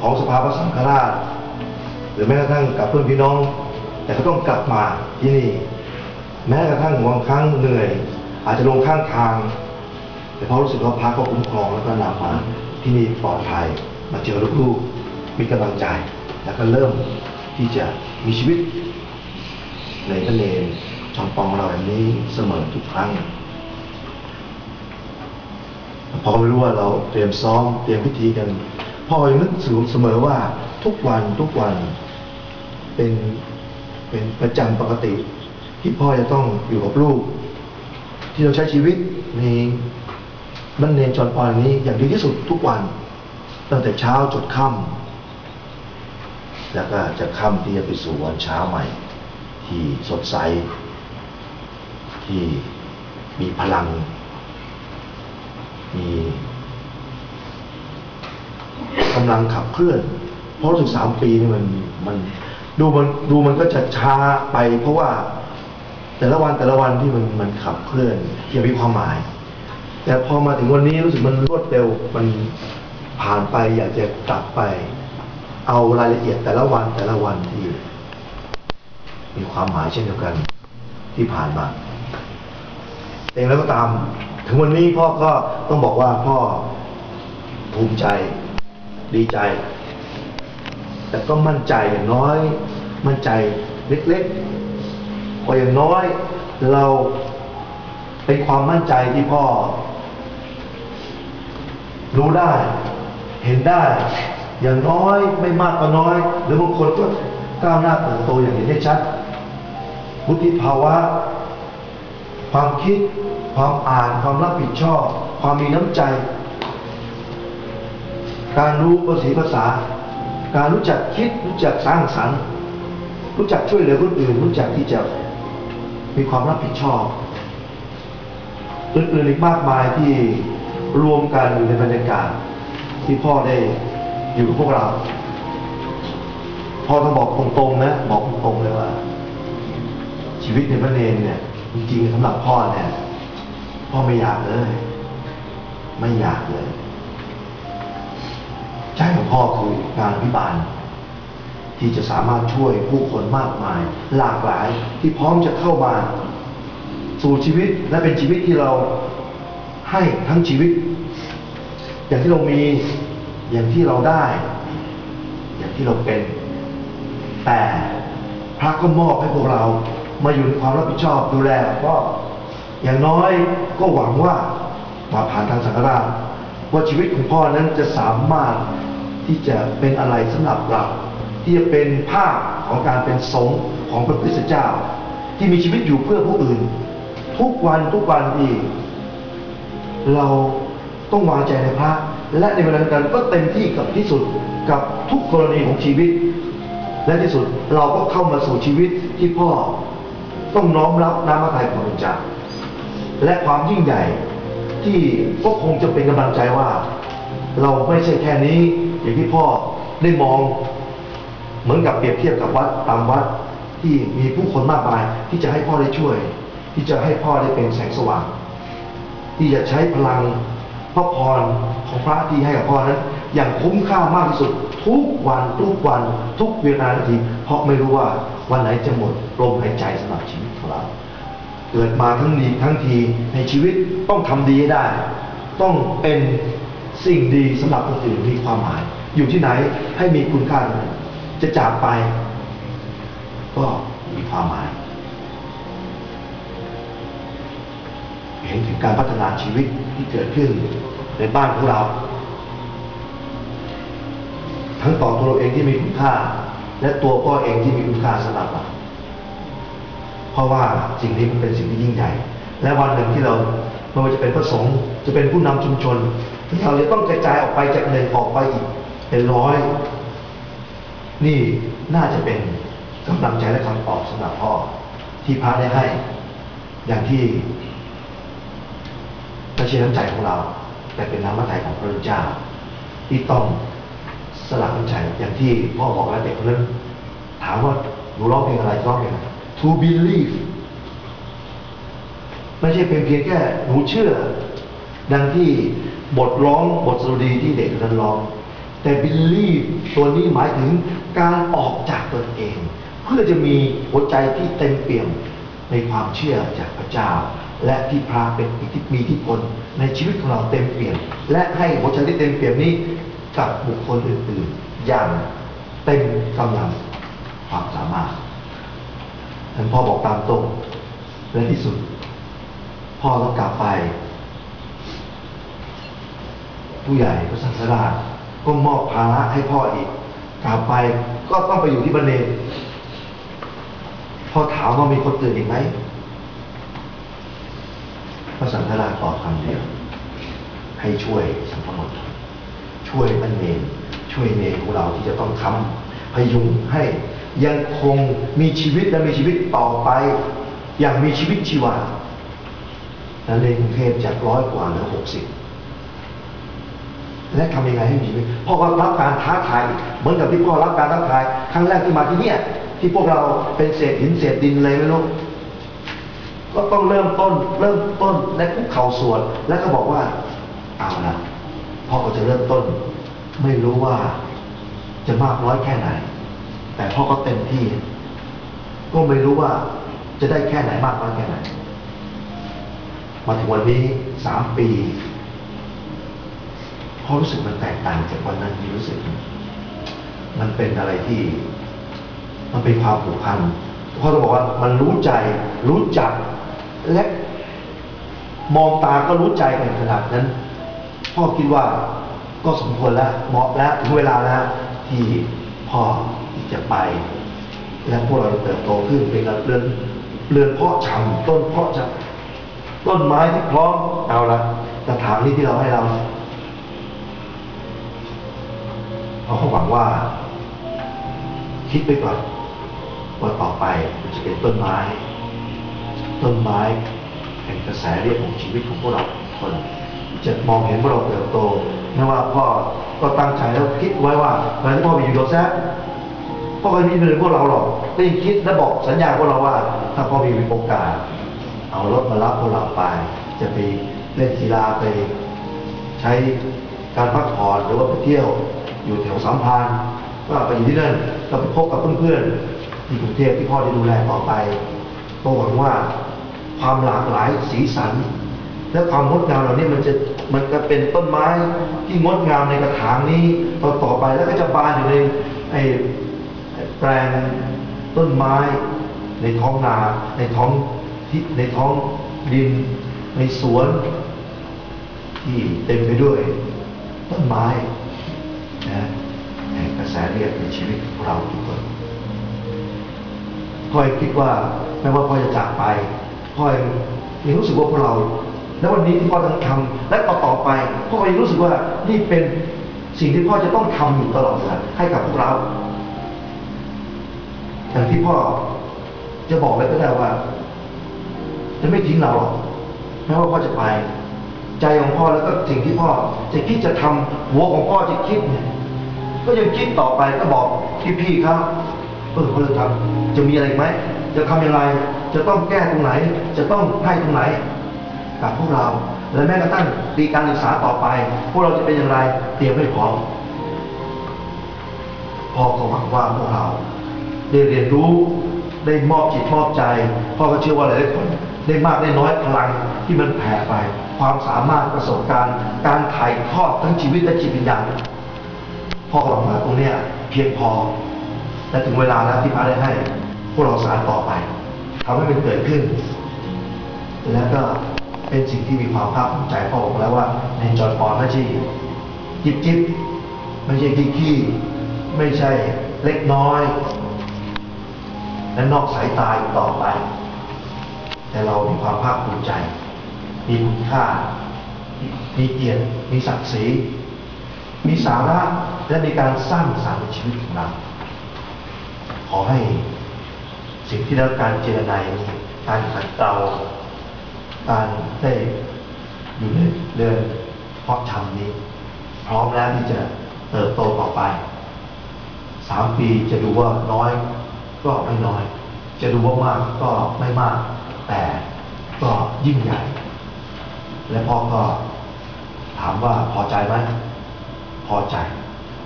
ของสภาพระสังฆราช หรือแม้กระทั่งกับเพื่อนพี่น้อง แต่ก็ต้องกลับมาที่นี่ แม้กระทั่งบางครั้งเหนื่อย อาจจะลงข้างทาง แต่เพราะรู้สึกว่าพระก็คุ้มครองแล้วก็นำมาที่นี่ปลอดภัยมาเจอลูกๆมีกำลังใจ แล้วก็เริ่มที่จะมีชีวิต ในพระเนรจอมปองเราแบบนี้เสมอทุกครั้งพอไม่รู้ว่าเราเตรียมซ้อมเตรียมพิธีกัน พ่อยังนึกถึงเสมอว่าทุกวันทุกวันเป็นเป็นประจำปกติ ที่พ่อจะต้องอยู่กับลูก ที่เราใช้ชีวิตในบ้านเนนจอนปอนนี้อย่างดีที่สุดทุกวัน ตั้งแต่เช้าจดค่ำแล้วก็จะค่ำที่จะไปสู่วันเช้าใหม่ ที่สดใส ที่มีพลัง มี กำลังขับเคลื่อน เพราะรู้สึกสามปีนี่มันมัน ดูมันดูมันก็จะช้าไป เพราะว่าแต่ละวันแต่ละวันที่มันมันขับเคลื่อนยังมีความหมาย แต่พอมาถึงวันนี้รู้สึกมันรวดเร็วมันผ่านไปอยากจะกลับไป เอารายละเอียดแต่ละวันแต่ละวันที่มีความหมายเช่นเดียวกันที่ผ่านมาเองแล้วก็ตาม ถึงวันนี้พ่อก็ต้องบอกว่าพ่อภูมิใจ ดีใจ แต่ก็มั่นใจอย่างน้อย มั่นใจเล็กๆพออย่างน้อย เราเป็นความมั่นใจที่พ่อ รู้ได้ เห็นได้ อย่างน้อยไม่มากก็น้อย หรือบางคนก็ก้าวหน้าเติบโตอย่างเห็นได้ชัดวุฒิภาวะ ความคิด ความอ่าน ความรับผิดชอบ ความมีน้ำใจ การรู้ภาษีภาษา การรู้จักคิดรู้จักสร้างสรรค์ รู้จักช่วยเหลือคนอื่น รู้จักที่จะมีความรับผิดชอบอื่นๆอีกมากมายที่รวมกันอยู่ในบรรยากาศ ที่พ่อได้อยู่กับพวกเรา พ่อต้องบอกตรงๆนะบอกตรงๆเลยว่า ชีวิตในพระเนรเนี่ยจริงๆสำหรับพ่อเนี่ยพ่อไม่อยากเลย ไม่อยากเลย พ่อคืองานพิบาล ที่จะสามารถช่วยผู้คนมากมาย หลากหลายที่พร้อมจะเข้ามา สู่ชีวิตและเป็นชีวิตที่เราให้ทั้งชีวิต อย่างที่เรามีอย่างที่เราได้ อย่างที่เราเป็น แต่พระก็มอบให้พวกเรามาอยู่ในความรับผิดชอบดูแลก็อย่างน้อยก็หวังว่ามาผ่านทางสังฆราชว่าชีวิตของพ่อนั้นจะสามารถ ที่จะเป็นอะไรสำหรับเรา ที่จะเป็นภาพของการเป็นสงฆ์ของพระคริสตเจ้า ที่มีชีวิตอยู่เพื่อผู้อื่น ทุกวันทุกวันที่เราต้องวางใจในพระ และในเวลาเดียวกันก็เต็มที่กับที่สุดกับทุกกรณีของชีวิต และที่สุดเราก็เข้ามาสู่ชีวิตที่พ่อต้องน้อมรับน้ำพระทัยของพระเจ้าและความยิ่งใหญ่ที่ก็คงจะเป็นกำลังใจว่า เราไม่ใช่แค่นี้ อย่างที่พ่อได้มอง เหมือนกับเปรียบเทียบกับวัดตามวัดที่มีผู้คนมากมาย ที่จะให้พ่อได้ช่วย ที่จะให้พ่อได้เป็นแสงสว่าง ที่จะใช้พลังพระพรของพระที่ให้กับพ่อนั้น อย่างคุ้มค่ามากที่สุด ทุกวันทุกวันทุกเวลานาทีเพราะไม่รู้ว่าวันไหนจะหมดลมหายใจสำหรับชีวิตของเราเกิดมาทั้งดีทั้งทีในชีวิตต้องทำดีให้ได้ ต้องเป็น สิ่งดีสำหรับคนอื่นมีความหมาย อยู่ที่ไหนให้มีคุณค่าจะจากไป ก็มีความหมาย เห็นถึงการพัฒนาชีวิตที่เกิดขึ้นในบ้านของเรา ทั้งต่อตัวเราเองที่มีคุณค่า และตัวพ่อเองที่มีคุณค่าสำหรับเราเพราะว่าสิ่งนี้มันเป็นสิ่งที่ยิ่งใหญ่ และวันหนึ่งที่เราไม่ว่าจะเป็นพระสงฆ์จะเป็นผู้นำชุมชน เราจะต้องกระจายออกไปจากหนึ่งออกไปอีกเป็นร้อย นี่น่าจะเป็นกำลังใจและคำตอบสำหรับพ่อที่พระได้ให้ อย่างที่ไม่ใช่น้ำใจของเรา แต่เป็นน้ำพระทัยของพระเจ้าที่ต้องสลักน้ำใจอย่างที่พ่อบอกแล้วเด็กคนนั้นถามว่าหนูร้องเพลงอะไรร้องเพลงอะไร to believe ไม่ใช่เป็นเพียงแค่หนูเชื่อ ดังที่ บทร้องบทสดุดีที่เด็กนนั้นร้อง แต่บิลลี่ตัวนี้หมายถึงการออกจากตนเอง เพื่อจะมีหัวใจที่เต็มเปี่ยมในความเชื่อจากพระเจ้า และที่พระเป็นอิทธิมีอิทธิพลในชีวิตของเราเต็มเปี่ยม และให้หัวใจที่เต็มเปี่ยมนี้กับบุคคลอื่นๆ อย่างเต็มกำลังความสามารถท่านพ่อบอกตามตรงและที่สุด พ่อต้องกลับไป ผู้ใหญ่พระสังฆราชก็มอบภาระให้พ่ออีกกลับไปก็ต้องไปอยู่ที่บันเนรพ่อถามว่ามีคนอื่นอีกไหมพระสังฆราชตอบคำเดียวให้ช่วยสังฆมนต์ช่วยบันเนรช่วยเนรของเราที่จะต้องทำพยุงให้ยังคงมีชีวิตและมีชีวิตต่อไป อย่างมีชีวิตชีวาและในกรุงเทพจากร้อยกว่าเหลือหกสิบ และทำยังไงให้มีชีวิตพ่อก็รับการท้าทายเหมือนกับที่พ่อรับการท้าทาย ครั้งแรกที่มาที่เนี่ย ที่พวกเราเป็นเศษหินเศษดินเลยไม่รู้ก็ต้องเริ่มต้น เริ่มต้นและคุกเข่าสวดแล้วก็บอกว่าเอาละพ่อก็จะเริ่มต้น ไม่รู้ว่าจะมากน้อยแค่ไหน แต่พ่อก็เต็มที่ ก็ไม่รู้ว่าจะได้แค่ไหนมากน้อยแค่ไหนมาถึงวันนี้สามปี พอรู้สึกมันแตกต่างจากวันนั้นที่รู้สึก มันเป็นอะไรที่ มันเป็นความผูกพันพ่อต้องบอกว่ามันรู้ใจ รู้จัก และมองตาก็รู้ใจกันขนาดนั้น พ่อคิดว่าก็สมควรแล้วเหมาะแล้วถึงเวลาแล้วที่พ่อที่จะไป และพวกเราจะเติบโตขึ้นเป็นเรือนเรือนเพาะชำต้นเพาะชำต้นไม้ที่พร้อมเอาละกระถางนี้ที่เราให้เรา เราก็หวังว่า คิดไปก่อนว่าต่อไปมันจะเป็นต้นไม้ ต้นไม้แห่งกระแสเรียกของชีวิตของพวกเราคนจะมองเห็นพวกเราเติบโตไม่ว่าพ่อก็ตั้งใจแล้วคิดไว้ว่าตอนที่พ่อไปอยู่โยแซฟพ่อก็ไม่เป็นพวกเราหรอกก็ยังคิดและบอกสัญญาพวกเราว่า ถ้าพ่อมีโอกาส เอารถมารับพวกเราไป จะไปเล่นกีฬาไป ใช้การพักผ่อนหรือว่าไปเที่ยว อยู่แถวสามพานก็ไปอยู่ที่นั่นก็ไปพบกับเพื่อนๆที่กรุงเทพที่พ่อได้ดูแลต่อไปก็หวังว่าความหลากหลายสีสัน และความงดงามเหล่านี้มันจะมันจะเป็นต้นไม้ที่งดงามในกระถางนี้ต่อต่อไปแล้วก็จะบานอยู่ในไอ้แปลงต้นไม้ ในท้องนาในท้องที่ในท้องดิน ในสวนที่เต็มไปด้วยต้นไม้ สเรียกในชีวิตของเราทุกคนพ่อคิดว่าไม่ว่าพ่อจะจากไปพ่อยังรู้สึกว่าพวกเรา และวันนี้ที่พ่อต้องทำและต่อต่อไปพ่อยังรู้สึกว่านี่เป็นสิ่งที่พ่อจะต้องทำอยู่ตลอดเวลาให้กับพวกเราอย่างที่พ่อจะบอกเลยก็ได้ว่า จะไม่ทิ้งเราหรอกแม้ว่าพ่อจะไป ใจของพ่อแล้วก็สิ่งที่พ่อ จะคิดจะทำหัวของพ่อจะคิดเนี่ย ก็ยังคิดต่อไปก็บอกพี่พี่ครับเออเขาจะทำจะมีอะไรไหม จะทำอย่างไร จะต้องแก้ตรงไหน จะต้องให้ตรงไหน กับพวกเรา และแม้กระทั่งปีการศึกษาต่อไป พวกเราจะเป็นอย่างไร เตรียมให้พร้อมพ่อก็หวังว่าพวกเราได้เรียนรู้ได้มอบจิตมอบใจพ่อก็เชื่อว่าหลายคนได้มากได้น้อยพลังที่มันแผ่ไป ความสามารถประสบการณ์ การถ่ายทอดทั้งชีวิตและจิตวิญญาณ พ่อก็หวังว่าตรงเนี้ยเพียงพอ และถึงเวลาแล้วที่พระได้ให้ พวกเราสารต่อไปทำให้มันเกิดขึ้น และก็เป็นสิ่งที่มีความภาคภูมิใจพ่อบอกแล้วว่า ในจอยปอนไม่ใช่จิบจิบไม่ใช่ขี้ขี้ไม่ใช่เล็กน้อย และนอกสายตาอีกต่อไป แต่เรามีความภาคภูมิใจ มีคุณค่า มีเกียรติ มีศักดิ์ศรี มีสาระ และมีการสร้างสรรค์ชีวิตของเรา ขอให้สิ่งที่ได้รับการเจรไนการขัดเกลาการได้อยู่ในเรือนเพาะชำนี้ พร้อมแล้วที่จะเติบโตต่อไปสามปีจะดูว่าน้อยก็ไม่น้อย จะดูว่ามากก็ไม่มาก แต่ก็ยิ่งใหญ่ และพ่อก็ถามว่าพอใจไหมพอใจ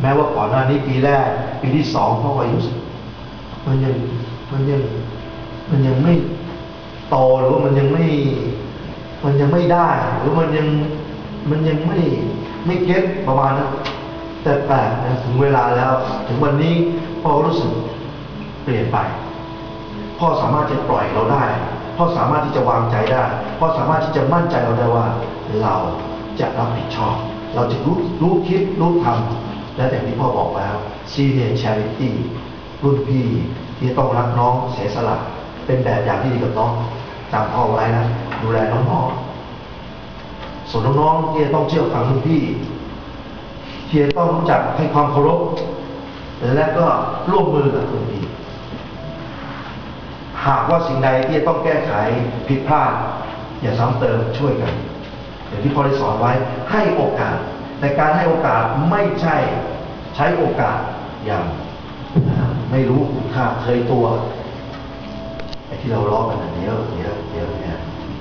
แม้ว่าก่อนหน้านี้ปีแรก ปีที่สองพ่อก็รู้สึกมันยังมันยังมันยังไม่โตหรือว่ามันยังไม่ มันยังไม่ได้ หรือมันยังมันยังไม่ไม่เก็ตประมาณนั้นแต่แปลกนะถึงเวลาแล้ว ถึงวันนี้พ่อรู้สึกเปลี่ยนไป พ่อสามารถจะปล่อยเราได้ พ่อสามารถที่จะวางใจได้ พ่อสามารถที่จะมั่นใจเราได้ว่า เราจะรับผิดชอบ เราจะรู้รู้คิดรู้ทำ และอย่างที่พ่อบอกแล้ว senior charity รุ่นพี่ที่ต้องรักน้องเสียสละเป็นแบบอย่างที่ดีกับน้องจำพ่อไว้นะดูแลน้องๆส่วนน้องๆที่จะต้องเชื่อฟังรุ่นพี่ที่จะต้องรู้จักให้ความเคารพและก็ร่วมมือกับรุ่นพี่หากว่าสิ่งใดที่จะต้องแก้ไขผิดพลาด อย่าซ้ำเติมช่วยกันอย่างที่พ่อได้สอนไว้ให้โอกาส แต่การให้โอกาสไม่ใช่ใช้โอกาสอย่างไม่รู้คุณค่าเคยตัวไอ้ที่เราล้อกันอันเดียวเดียวเดียวเนี่ย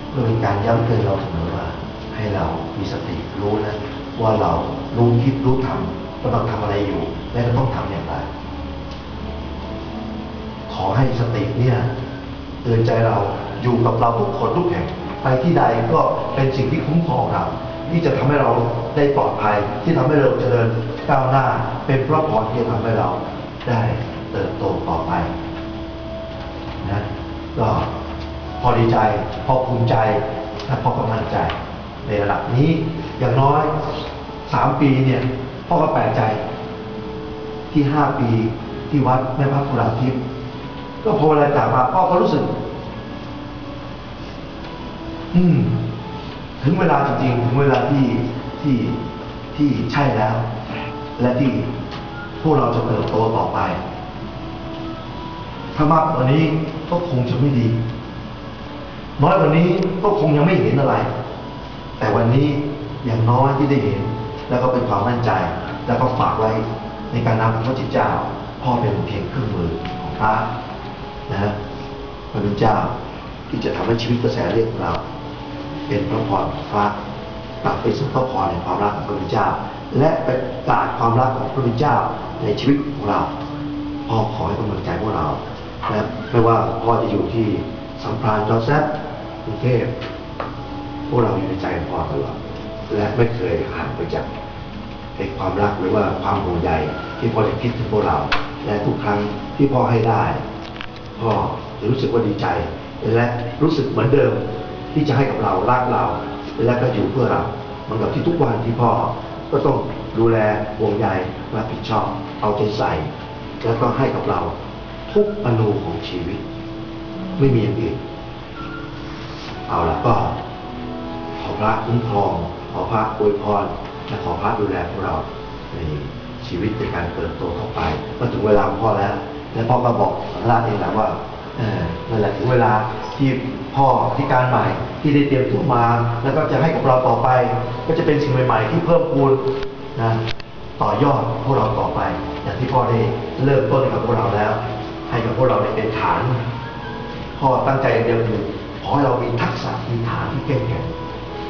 เพื่อเป็นการย้ำเตือนเราเสมอว่า ให้เรามีสติรู้นะว่าเรารู้คิดรู้ทำกำลังทำอะไรอยู่ และจะต้องทำอย่างไร ขอให้สติเนี่ยเตือนใจเราอยู่กับเราทุกคนทุกแห่งไปที่ใดก็เป็นสิ่งที่คุ้มครองเรา ที่จะทำให้เราได้ปลอดภัย ที่ทำให้เราเจริญก้าวหน้า เป็นพระพรที่จะทำให้เราได้เติบโตต่อไปนะก็พอดีใจ พอภูมิใจและพอกำลังใจในระดับนี้ อย่างน้อยสามปีเนี่ยพ่อก็แปลกใจ ที่ห้าปีที่วัดแม่พระกุลาทิพย์ก็พอเวลาจากมาพ่อก็รู้สึก อืม ถึงเวลาจริงๆถึงเวลาที่ที่ที่ใช่แล้ว และที่พวกเราจะเติบโตต่อไป ถ้ามากกว่านี้ก็คงจะไม่ดี น้อยกว่านี้ก็คงยังไม่เห็นอะไร แต่วันนี้อย่างน้อยที่ได้เห็น แล้วก็เป็นความมั่นใจ แล้วก็ฝากไว้ในการนำของพระจิตเจ้า พ่อเป็นเพียงเครื่องมือของพระนะฮะพระเจ้าที่จะทำให้ชีวิตกระแสเรียกของเรา เป็นพระพรของพระกลับไปสู่พระพรในความรักของพระพุทธเจ้า และไปกาดความรักของพระพุทธเจ้าในชีวิตของเราพ่อขอให้กำลังใจพวกเราและไม่ว่าพ่อจะอยู่ที่สัมพรานจอแซฟกรุงเทพพวกเราอยู่ในใจพ่อตลอดและไม่เคยห่างไปจากในความรักหรือว่าความห่วงใยที่พ่อจะคิดถึงพวกเรา และทุกครั้งที่พ่อให้ได้ พ่อจะรู้สึกว่าดีใจ และรู้สึกเหมือนเดิม ที่จะให้กับเรารักเรา และก็อยู่เพื่อเราเหมือนกับที่ทุกวันที่พ่อก็ต้องดูแลห่วงใยรับผิดชอบ เอาใจใส่ แล้วก็ให้กับเรา ทุกอนูของชีวิต ไม่มีอย่างอื่นเอาละก็ ขอพระคุ้มครอง ขอพระอวยพรและขอพระดูแลพวกเราในชีวิตในการเติบโตต่อไปเมื่อถึงเวลาของพ่อแล้ว และพ่อก็บอกสังราชเองและว่า นั่นแหละถึงเวลาที่พ่อที่การใหม่ที่ได้เตรียมตัวมา แล้วก็จะให้กับเราต่อไป ก็จะเป็นสิ่งใหม่ๆ ที่เพิ่มพูนนะต่อยอดพวกเราต่อไป อย่างที่พ่อได้เริ่มต้นกับพวกเราแล้ว ให้กับพวกเราได้เป็นฐานพ่อตั้งใจเดียวคือขอให้เรามีทักษะมีฐานที่เข้มแข็ง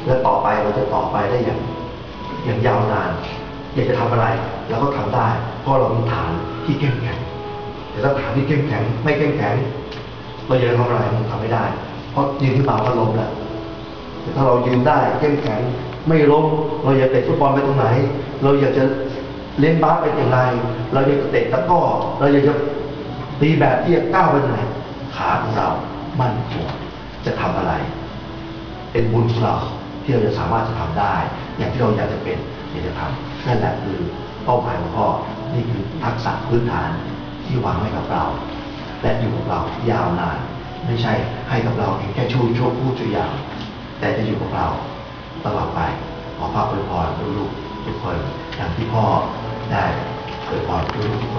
และต่อไปเราจะต่อไปได้อย่างอย่างยาวนาน อยากจะทำอะไรเราก็ทำได้ เพราะเรามีฐานที่เข้มแข็งแต่ถ้าฐานที่เข้มแข็งไม่เข้มแข็ง เราจะทำอะไรมันทำไม่ได้ เพราะยืนขึ้นมาก็ล้มแล้วแต่ถ้าเรายืนได้เข้มแข็งไม่ล้มเราอยากเตะฟุตบอลไปตรงไหน เราอยากจะเล่นบาสไปอย่างไร เราอยากจะเตะตะก้อเราอยากจะตีแบบที่จะก้าวไปไหนขาของเรามั่นคงจะทำอะไร เป็นบุญของเราที่เราจะสามารถจะทำได้ อย่างที่เราอยากจะเป็นอยากจะทำนั่นแหละคือเป้าหมายของพ่อนี่คือทักษะพื้นฐานที่วางไว้กับเรา และอยู่กับเรายาวนาน ไม่ใช่ให้กับเราเพียงแค่ช่วงช่วงพูดช่วยยาว แต่จะอยู่กับเราตลอดไปขอพระอวยพรลูกๆทุกคนอย่างที่พ่อได้อวยพรลูกๆทุกคน